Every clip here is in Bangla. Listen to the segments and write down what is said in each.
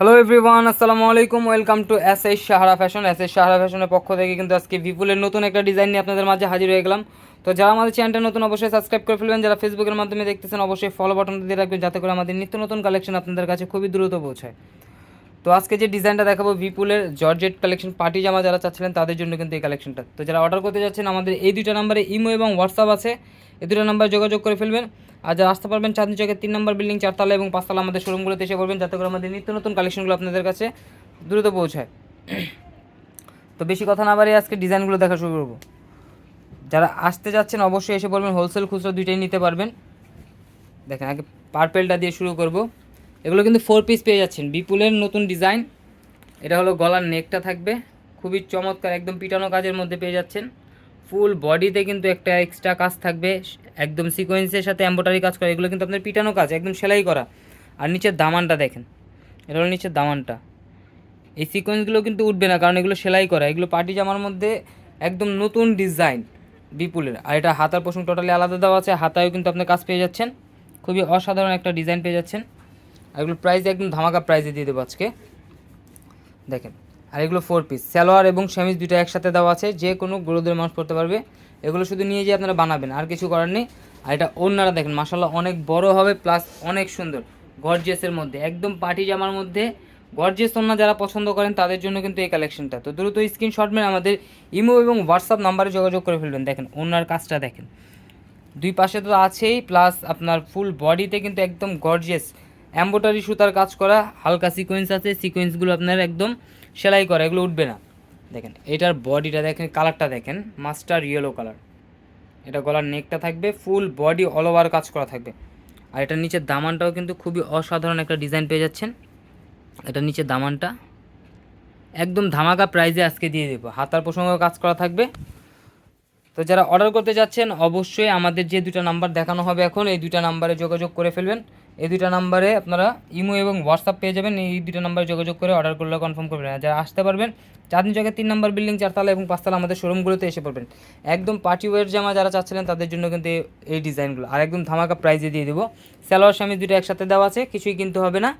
হ্যালো এভরিওয়ান আসসালামু আলাইকুম welcome to S S Sahara fashion S S Sahara ফ্যাশনের পক্ষ থেকে কিন্তু আজকে ভিপুলের নতুন একটা ডিজাইন নিয়ে আপনাদের মাঝে হাজির হয়ে গেলাম। তো যারা আমাদের চ্যানেলটা নতুন, অবশ্যই সাবস্ক্রাইব করে ফেলবেন। যারা ফেসবুকের মাধ্যমে দেখতেছেন, অবশ্যই ফলো বাটন দিয়ে রাখবেন, যাতে করে আমাদের নিত্য নতুন কালেকশন আপনাদের কাছে খুবই দ্রুত পৌঁছায়। তো আজকে যে ডিজাইনটা দেখাবো বিপুলের জর্জেট কালেকশন পার্টি জামা যারা চাচ্ছিলেন তাদের জন্য কিন্তু এই কালেকশনটা তো যারা অর্ডার করতে যাচ্ছেন, আমাদের এই দুইটা নাম্বারে ইমো এবং হোয়াটসঅ্যাপ আছে। এই দুটো নাম্বারে যোগাযোগ করে ফেলবেন। আর যারা আসতে পারবেন চাঁদনি চকের তিন নম্বর বিল্ডিং চারতলা এবং পাঁচতলা আমাদের শোরুমগুলোতে এসে পড়বেন, যাতে করে আমাদের নিত্য নতুন কালেকশনগুলো আপনাদের কাছে দ্রুত পৌঁছায়। তো বেশি কথা না বাড়িয়ে আজকে ডিজাইনগুলো দেখা শুরু করব। যারা আসতে যাচ্ছেন অবশ্যই এসে পড়বেন হোলসেল খুচরো দুইটাই নিতে পারবেন। দেখেন, আগে পার্পেলটা দিয়ে শুরু করব। এগুলো কিন্তু ফোর পিস পেয়ে যাচ্ছেন। বিপুলের নতুন ডিজাইন এটা হলো গলার নেকটা থাকবে। খুবই চমৎকার, একদম পিটানো কাজের মধ্যে পেয়ে যাচ্ছেন। ফুল বডিতে কিন্তু একটা এক্সট্রা কাজ থাকবে। একদম সিকোয়েন্সের সাথে এম্বোটারি কাজ করা। এগুলো কিন্তু আপনার পিটানো কাজ, একদম সেলাই করা। আর নিচের দামানটা দেখেন। এটা হলো নিচের দামানটা। এই সিকোয়েন্সগুলো কিন্তু উঠবে না, কারণ এগুলো সেলাই করা। এগুলো পার্টি জামার মধ্যে একদম নতুন ডিজাইন বিপুলের। আর এটা হাতার পোষণ টোটালি আলাদা দেওয়া আছে। হাতায়ও কিন্তু আপনি কাজ পেয়ে যাচ্ছেন। খুবই অসাধারণ একটা ডিজাইন পেয়ে যাচ্ছেন। এগুলো প্রাইস একদম ধামাকা প্রাইসে দিয়ে দেবো আজকে। দেখেন, আর এগুলো ফোর পিস সালোয়ার এবং সেমিজ দুটো একসাথে দেওয়া আছে, যে কোনো গ্রোদের মানুষ পড়তে পারবে। এগুলো শুধু নিয়ে যেয়ে আপনারা বানাবেন, আর কিছু করার নেই। আর এটা অন্যরা দেখেন মাসাল্লাহ অনেক বড় হবে প্লাস অনেক সুন্দর। গর্জিয়াসের মধ্যে, একদম পার্টি জামার মধ্যে। গর্জিয়াস ওন্না যারা পছন্দ করেন, তাদের জন্য কিন্তু এই কালেকশনটা তো দ্রুত স্ক্রিনশট মেরে আমাদের ইমো এবং হোয়াটসঅ্যাপ নাম্বারে যোগাযোগ করে ফেলবেন। দেখেন, ওনার কাজটা দেখেন। দুই পাশে তো আছেই প্লাস আপনার ফুল বডিতে কিন্তু একদম গর্জিয়াস এম্বোটারি সুতার কাজ করা, হালকা সিকোয়েন্স আছে সিকোয়েন্সগুলো আপনার একদম সেলাই করা, এগুলো উঠবে না। দেখেন, এটার বডিটা দেখেন কালারটা দেখেন মাস্টার ইয়েলো কালার এটা গলার নেকটা থাকবে ফুল বডি অল ওভার কাজ করা থাকবে। আর এটার নিচের দামানটাও কিন্তু খুবই অসাধারণ একটা ডিজাইন পেয়ে যাচ্ছেন। এটার নিচে দামানটা একদম ধামাকা প্রাইজে আজকে দিয়ে দেবো। হাতার প্রসঙ্গ কাজ করা থাকবে। তো যারা অর্ডার করতে যাচ্ছেন, অবশ্যই আমাদের যে দুটো নাম্বার দেখানো হবে এখন, এই দুটা নাম্বারে যোগাযোগ করে ফেলবেন। এই দুইটা নাম্বারে আপনারা ইমো এবং হোয়াটসঅ্যাপ পেয়ে যাবেন, এই দুটো নাম্বারে যোগাযোগ করে অর্ডার করলে কনফার্ম করবেন। যারা আসতে পারবেন, চাঁদনি চকের তিন নম্বর বিল্ডিং চারতলা এবং পাঁচতলা আমাদের শোরুমগুলোতে এসে পড়বেন। একদম পার্টি ওয়ার জামা যারা চাচ্ছিলেন, তাদের জন্য কিন্তু এই- ডিজাইনগুলো আর একদম ধামাকা প্রাইজে দিয়ে দেবো। স্যালোয়ার স্বামী দুটো একসাথে দেওয়া আছে, কিছুই কিনতে হবে না।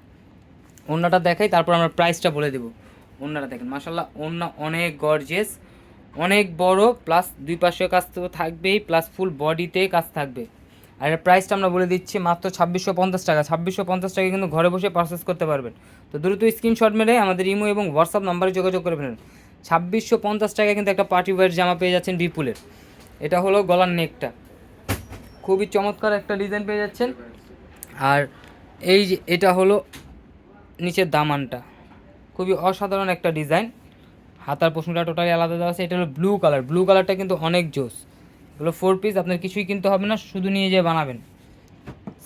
ওন্নাটা দেখাই, তারপর আমরা প্রাইসটা বলে দেবো। ওন্নাটা দেখেন মাসাল্লাহ ওন্না অনেক গর্জিয়াস অনেক বড় প্লাস দুই পাশে কাজ তো থাকবেই প্লাস ফুল বডিতে কাজ থাকবে। আর এর প্রাইসটা আমরা বলে দিচ্ছি মাত্র ছাব্বিশশো পঞ্চাশ টাকা। ছাব্বিশশো পঞ্চাশ টাকা কিন্তু ঘরে বসে পারচেস করতে পারবেন। তো দ্রুত স্ক্রিনশট মেরে আমাদের ইমো এবং হোয়াটসঅ্যাপ নাম্বারে যোগাযোগ করে ফেলেন। ছাব্বিশশো পঞ্চাশ টাকা কিন্তু একটা পার্টি ওয়ার জামা পেয়ে যাচ্ছেন বিপুলের। এটা হলো গলার নেকটা খুবই চমৎকার একটা ডিজাইন পেয়ে যাচ্ছেন। আর এই এটা হলো নিচের দামানটা। খুবই অসাধারণ একটা ডিজাইন হাতার প্রশ্নটা টোটালি আলাদা দেওয়া আছে, এটা হলো ব্লু কালার ব্লু কালারটা কিন্তু অনেক জোস। এগুলো ফোর পিস আপনার কিছুই কিনতে হবে না, শুধু নিয়ে যেয়ে বানাবেন।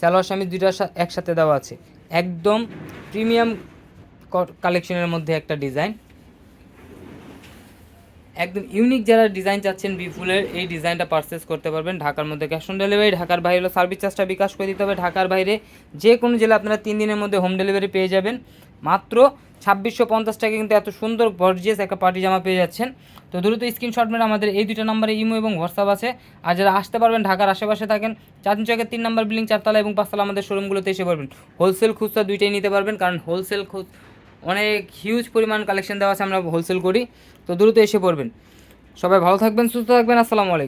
সালোয়ার স্বামী দুইটা একসাথে দেওয়া আছে। একদম প্রিমিয়াম কালেকশনের মধ্যে একটা ডিজাইন একদম ইউনিক যারা ডিজাইন চাচ্ছেন বিপুলের এই ডিজাইনটা পারচেস করতে পারবেন। ঢাকার মধ্যে ক্যাশ অন ডেলিভারি ঢাকার বাইরে সার্ভিস চার্জটা বিকাশ করে দিতে হবে। ঢাকার বাইরে যে কোনো জেলা আপনারা তিন দিনের মধ্যে হোম ডেলিভারি পেয়ে যাবেন। মাত্র ছাব্বিশশো পঞ্চাশ টাকা কিন্তু এত সুন্দর গর্জিয়াস একটা পার্টি জামা পেয়ে যাচ্ছেন। তো দ্রুত স্ক্রিনশট মেরে আমাদের এই দুটো নম্বরে ইমো এবং হোয়াটসঅ্যাপ আছে। আর যারা আসতে পারবেন, ঢাকার আশেপাশে থাকেন, চাঁদনি চকের তিন নম্বর বিল্ডিং চারতলা এবং পাঁচতলা আমাদের শোরুমগুলোতে এসে পারবেন হোলসেল খুচরা দুইটাই নিতে পারবেন, কারণ হোলসেল অনেক হিউজ পরিমাণ কালেকশন দেওয়া আছে, আমরা হোলসেল করি। তো দ্রুত এসে পড়বেন। সবাই ভালো থাকবেন, সুস্থ থাকবেন, আসসালামু আলাইকুম।